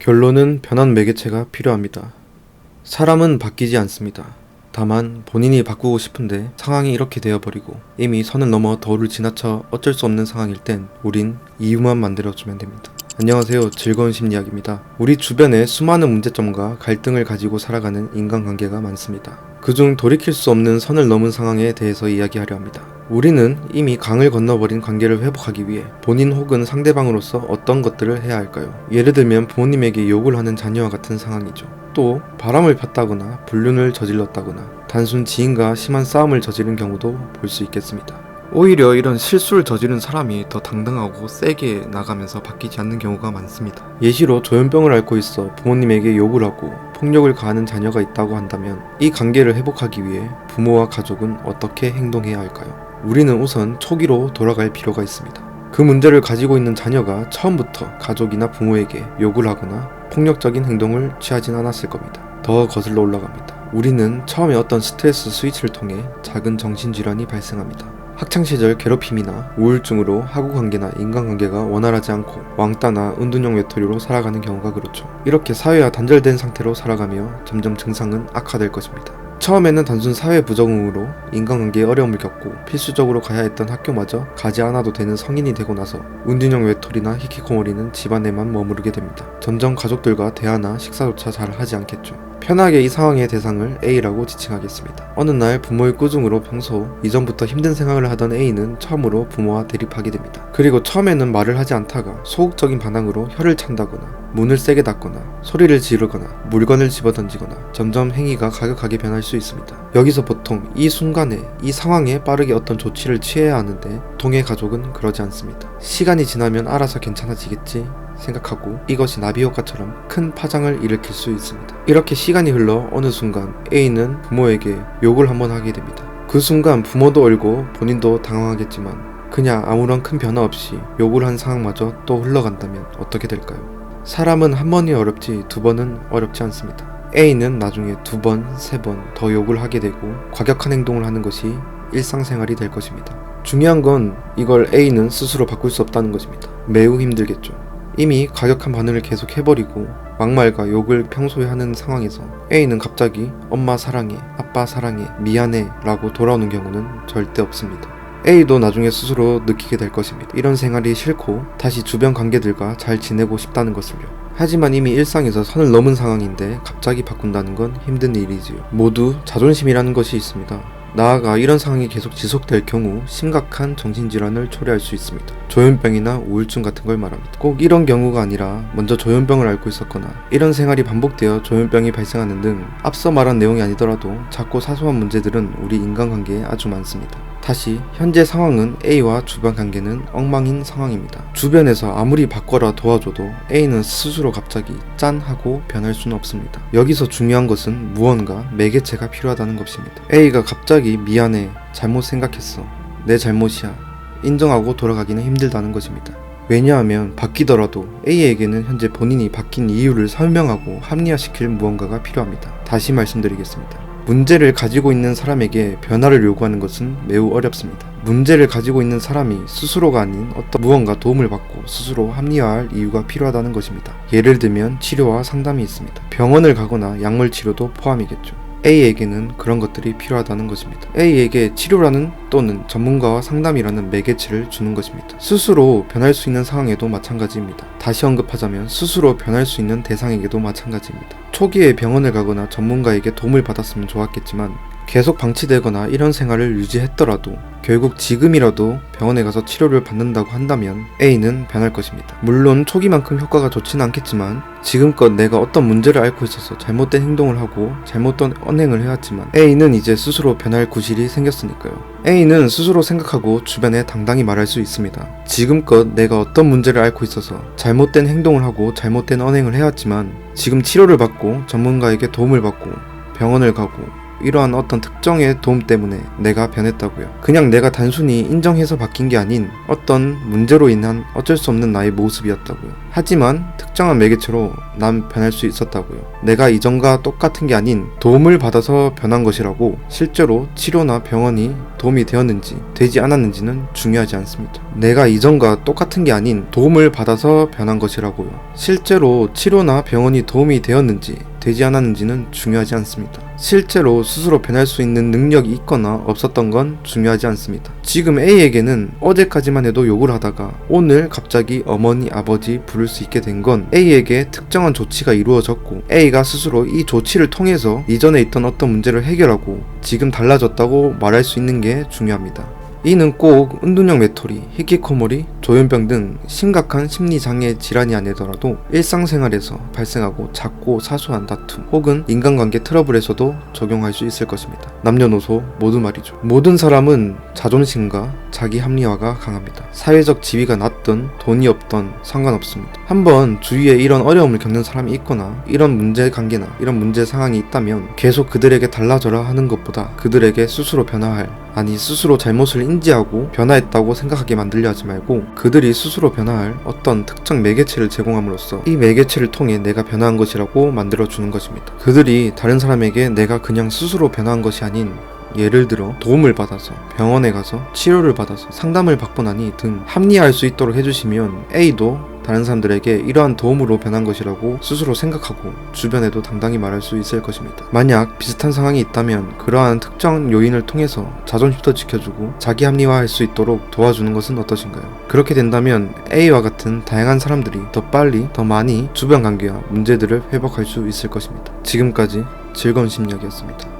결론은 변한 매개체가 필요합니다. 사람은 바뀌지 않습니다. 다만 본인이 바꾸고 싶은데 상황이 이렇게 되어버리고 이미 선을 넘어 도를 지나쳐 어쩔 수 없는 상황일 땐 우린 이유만 만들어주면 됩니다. 안녕하세요. 즐거운 심리학입니다. 우리 주변에 수많은 문제점과 갈등을 가지고 살아가는 인간관계가 많습니다. 그중 돌이킬 수 없는 선을 넘은 상황에 대해서 이야기하려 합니다. 우리는 이미 강을 건너버린 관계를 회복하기 위해 본인 혹은 상대방으로서 어떤 것들을 해야 할까요? 예를 들면 부모님에게 욕을 하는 자녀와 같은 상황이죠. 또 바람을 폈다거나 불륜을 저질렀다거나 단순 지인과 심한 싸움을 저지른 경우도 볼 수 있겠습니다. 오히려 이런 실수를 저지른 사람이 더 당당하고 세게 나가면서 바뀌지 않는 경우가 많습니다. 예시로 조현병을 앓고 있어 부모님에게 욕을 하고 폭력을 가하는 자녀가 있다고 한다면 이 관계를 회복하기 위해 부모와 가족은 어떻게 행동해야 할까요? 우리는 우선 초기로 돌아갈 필요가 있습니다. 그 문제를 가지고 있는 자녀가 처음부터 가족이나 부모에게 욕을 하거나 폭력적인 행동을 취하진 않았을 겁니다. 더 거슬러 올라갑니다. 우리는 처음에 어떤 스트레스 스위치를 통해 작은 정신질환이 발생합니다. 학창시절 괴롭힘이나 우울증으로 학우관계나 인간관계가 원활하지 않고 왕따나 은둔형 외톨이로 살아가는 경우가 그렇죠. 이렇게 사회와 단절된 상태로 살아가며 점점 증상은 악화될 것입니다. 처음에는 단순 사회 부적응으로 인간관계에 어려움을 겪고 필수적으로 가야 했던 학교마저 가지 않아도 되는 성인이 되고 나서 은둔형 외톨이나 히키코모리는 집안에만 머무르게 됩니다. 점점 가족들과 대화나 식사조차 잘 하지 않겠죠. 편하게 이 상황의 대상을 A라고 지칭하겠습니다. 어느 날 부모의 꾸중으로 평소 이전부터 힘든 생활을 하던 A는 처음으로 부모와 대립하게 됩니다. 그리고 처음에는 말을 하지 않다가 소극적인 반항으로 혀를 찬다거나 문을 세게 닫거나 소리를 지르거나 물건을 집어던지거나 점점 행위가 가격하게 변할 수 있습니다. 여기서 보통 이 순간에 이 상황에 빠르게 어떤 조치를 취해야 하는데 동해 가족은 그러지 않습니다. 시간이 지나면 알아서 괜찮아지겠지 생각하고 이것이 나비 효과처럼 큰 파장을 일으킬 수 있습니다. 이렇게 시간이 흘러 어느 순간 A는 부모에게 욕을 한번 하게 됩니다. 그 순간 부모도 얼고 본인도 당황하겠지만 그냥 아무런 큰 변화 없이 욕을 한 상황마저 또 흘러간다면 어떻게 될까요? 사람은 한 번이 어렵지 두 번은 어렵지 않습니다. A는 나중에 두 번, 세 번 더 욕을 하게 되고 과격한 행동을 하는 것이 일상생활이 될 것입니다. 중요한 건 이걸 A는 스스로 바꿀 수 없다는 것입니다. 매우 힘들겠죠. 이미 과격한 반응을 계속 해버리고 막말과 욕을 평소에 하는 상황에서 A는 갑자기 엄마 사랑해, 아빠 사랑해, 미안해 라고 돌아오는 경우는 절대 없습니다. A도 나중에 스스로 느끼게 될 것입니다. 이런 생활이 싫고 다시 주변 관계들과 잘 지내고 싶다는 것을요. 하지만 이미 일상에서 선을 넘은 상황인데 갑자기 바꾼다는 건 힘든 일이지요. 모두 자존심이라는 것이 있습니다. 나아가 이런 상황이 계속 지속될 경우 심각한 정신질환을 초래할 수 있습니다. 조현병이나 우울증 같은 걸 말합니다. 꼭 이런 경우가 아니라 먼저 조현병을 앓고 있었거나 이런 생활이 반복되어 조현병이 발생하는 등 앞서 말한 내용이 아니더라도 작고 사소한 문제들은 우리 인간관계에 아주 많습니다. 다시 현재 상황은 A와 주변 관계는 엉망인 상황입니다. 주변에서 아무리 바꿔라 도와줘도 A는 스스로 갑자기 짠 하고 변할 수는 없습니다. 여기서 중요한 것은 무언가 매개체가 필요하다는 것입니다. A가 갑자기 미안해 잘못 생각했어 내 잘못이야 인정하고 돌아가기는 힘들다는 것입니다. 왜냐하면 바뀌더라도 A에게는 현재 본인이 바뀐 이유를 설명하고 합리화시킬 무언가가 필요합니다. 다시 말씀드리겠습니다. 문제를 가지고 있는 사람에게 변화를 요구하는 것은 매우 어렵습니다. 문제를 가지고 있는 사람이 스스로가 아닌 어떤 무언가 도움을 받고 스스로 합리화할 이유가 필요하다는 것입니다. 예를 들면 치료와 상담이 있습니다. 병원을 가거나 약물 치료도 포함이겠죠. A에게는 그런 것들이 필요하다는 것입니다. A에게 치료라는 또는 전문가와 상담이라는 매개체를 주는 것입니다. 스스로 변할 수 있는 상황에도 마찬가지입니다. 다시 언급하자면 스스로 변할 수 있는 대상에게도 마찬가지입니다. 초기에 병원을 가거나 전문가에게 도움을 받았으면 좋았겠지만 계속 방치되거나 이런 생활을 유지했더라도 결국 지금이라도 병원에 가서 치료를 받는다고 한다면 A는 변할 것입니다. 물론 초기만큼 효과가 좋지는 않겠지만 지금껏 내가 어떤 문제를 앓고 있어서 잘못된 행동을 하고 잘못된 언행을 해왔지만 A는 이제 스스로 변할 구실이 생겼으니까요. A는 스스로 생각하고 주변에 당당히 말할 수 있습니다. 지금껏 내가 어떤 문제를 앓고 있어서 잘못된 행동을 하고 잘못된 언행을 해왔지만 지금 치료를 받고 전문가에게 도움을 받고 병원을 가고 이러한 어떤 특정의 도움 때문에 내가 변했다고요. 그냥 내가 단순히 인정해서 바뀐 게 아닌 어떤 문제로 인한 어쩔 수 없는 나의 모습이었다고요. 하지만 특정한 매개체로 난 변할 수 있었다고요. 내가 이전과 똑같은 게 아닌 도움을 받아서 변한 것이라고 실제로 치료나 병원이 도움이 되었는지 되지 않았는지는 중요하지 않습니다. 내가 이전과 똑같은 게 아닌 도움을 받아서 변한 것이라고요. 실제로 치료나 병원이 도움이 되었는지 되지 않았는지는 중요하지 않습니다. 실제로 스스로 변할 수 있는 능력이 있거나 없었던 건 중요하지 않습니다. 지금 A에게는 어제까지만 해도 욕을 하다가 오늘 갑자기 어머니, 아버지 부를 수 있게 된 건 A에게 특정한 조치가 이루어졌고 A가 스스로 이 조치를 통해서 이전에 있던 어떤 문제를 해결하고 지금 달라졌다고 말할 수 있는 게 중요합니다. 이는 꼭 은둔형 메토리, 히키코모리, 조현병 등 심각한 심리장애 질환이 아니더라도 일상생활에서 발생하고 작고 사소한 다툼 혹은 인간관계 트러블에서도 적용할 수 있을 것입니다. 남녀노소 모두 말이죠. 모든 사람은 자존심과 자기 합리화가 강합니다. 사회적 지위가 낮든 돈이 없던 상관없습니다. 한번 주위에 이런 어려움을 겪는 사람이 있거나 이런 문제 관계나 이런 문제 상황이 있다면 계속 그들에게 달라져라 하는 것보다 그들에게 스스로 변화할 아니 스스로 잘못을 인지하고 변화했다고 생각하게 만들려 하지 말고 그들이 스스로 변화할 어떤 특정 매개체를 제공함으로써 이 매개체를 통해 내가 변화한 것이라고 만들어 주는 것입니다. 그들이 다른 사람에게 내가 그냥 스스로 변화한 것이 아닌 예를 들어 도움을 받아서 병원에 가서 치료를 받아서 상담을 받고 나니 등 합리화할 수 있도록 해주시면 A도 다른 사람들에게 이러한 도움으로 변한 것이라고 스스로 생각하고 주변에도 당당히 말할 수 있을 것입니다. 만약 비슷한 상황이 있다면 그러한 특정 요인을 통해서 자존심도 지켜주고 자기 합리화할 수 있도록 도와주는 것은 어떠신가요? 그렇게 된다면 A와 같은 다양한 사람들이 더 빨리 더 많이 주변 관계와 문제들을 회복할 수 있을 것입니다. 지금까지 즐거운 심리학이었습니다.